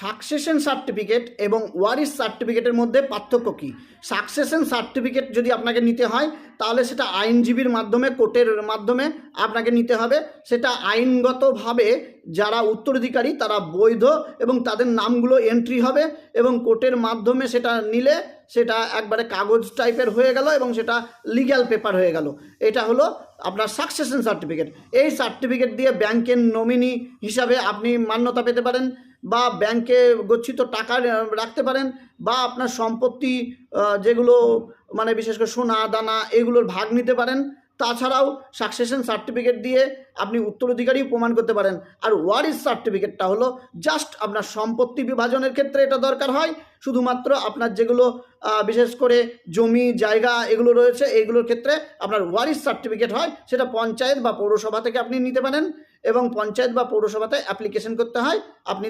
Succession certificate এবং ওয়ারিস সার্টিফিকেটের মধ্যে পার্থক্য কী? সাকসেশন সার্টিফিকেট যদি আপনাকে নিতে হয়, তাহলে সেটা আইনজীবীর মাধ্যমে, কোর্টের মাধ্যমে আপনাকে নিতে হবে। সেটা আইনগতভাবে যারা উত্তরাধিকারী, তারা বৈধ এবং তাদের নামগুলো এন্ট্রি হবে এবং কোর্টের মাধ্যমে সেটা নিলে সেটা একবারে কাগজ টাইপের হয়ে গেল এবং সেটা লিগ্যাল পেপার হয়ে গেল। এটা হলো আপনার সাকসেশন সার্টিফিকেট এই সার্টিফিকেট দিয়ে ব্যাংকের নমিনি হিসাবে আপনি মান্যতা পেতে পারেন। বা ব্যাংকে গচ্ছিত টাকা রাখতে পারেন বা আপনার সম্পত্তি যেগুলো মানে বিশেষ করে সোনা, দানা এগুলোর ভাগ নিতে পারেন। তাছাড়াও সাকসেশন সার্টিফিকেট দিয়ে আপনি উত্তরাধিকারী প্রমাণ করতে পারেন। আর ওয়ারিস সার্টিফিকেটটা হলো জাস্ট আপনার সম্পত্তি বিভাজনের ক্ষেত্রে এটা দরকার হয়। শুধুমাত্র আপনার যেগুলো বিশেষ করে জমি, জায়গা এগুলো রয়েছে এইগুলোর ক্ষেত্রে আপনার ওয়ারিস সার্টিফিকেট হয়। সেটা পঞ্চায়েত বা পৌরসভা থেকে আপনি নিতে পারেন এবং পঞ্চায়েত বা পৌরসভাতে অ্যাপ্লিকেশন করতে হয়। আপনি